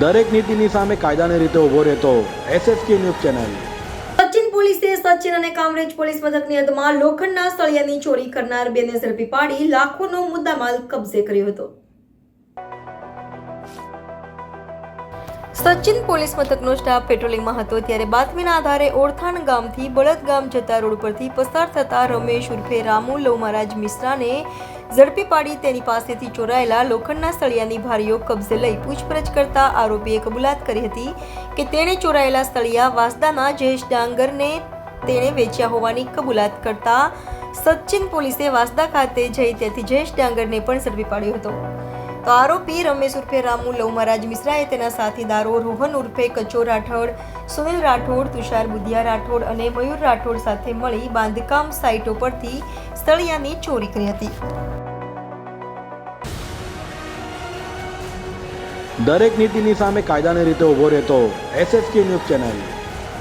દરેક નીતિની સામે કાયદાની રીતે ઊભો રહેતો એસએસકે ન્યૂઝ ચેનલ. સચિન પોલીસે સચિન અને કામરેજ પોલીસ મથકની હદમાં લોખંડના સળિયાની ચોરી કરનાર બેને ઝડપી પાડી લાખોનો મુદ્દામાલ કબજે કર્યો હતો. સચિન પોલીસ મથકનો સ્ટાફ પેટ્રોલિંગમાં હતો ત્યારે બાતમીના આધારે ઓળથાણ ગામથી બળદ ગામ જતા રોડ પરથી પસાર થતા રમેશ ઉર્ફે રામુ લવ મહારાજ મિશ્રાને ઝડપી પાડી તેની પાસેથી ચોરાયેલા લોખંડના સળિયાની ભારીઓ કબજે લઈ પૂછપરછ કરતા આરોપીએ કબૂલાત કરી હતી કે તેણે ચોરાયેલા સળિયા વાસદાના જયેશ ડાંગરને તેણે વેચ્યા હોવાની કબૂલાત કરતા સચિન પોલીસે વાસદા ખાતે જઈ ત્યાંથી જયેશ ડાંગરને પણ ઝડપી પાડ્યો હતો. તો આરોપી રમેશ ઉર્ફે રામુ લવ મહારાજ મિશ્રાએ તેના સાથીદારો રોહન ઉર્ફે કચો રાઠોડ, સુનિલ રાઠોડ, તુષાર બુધિયા રાઠોડ અને મયુર રાઠોડ સાથે મળી બાંધકામ સાઇટો પરથી સ્થળિયાની ચોરી કરી હતી. દરેક નીતિની સામે કાયદાની રીતે ઊભો રહેતો એસએસકે ન્યૂઝ ચેનલ.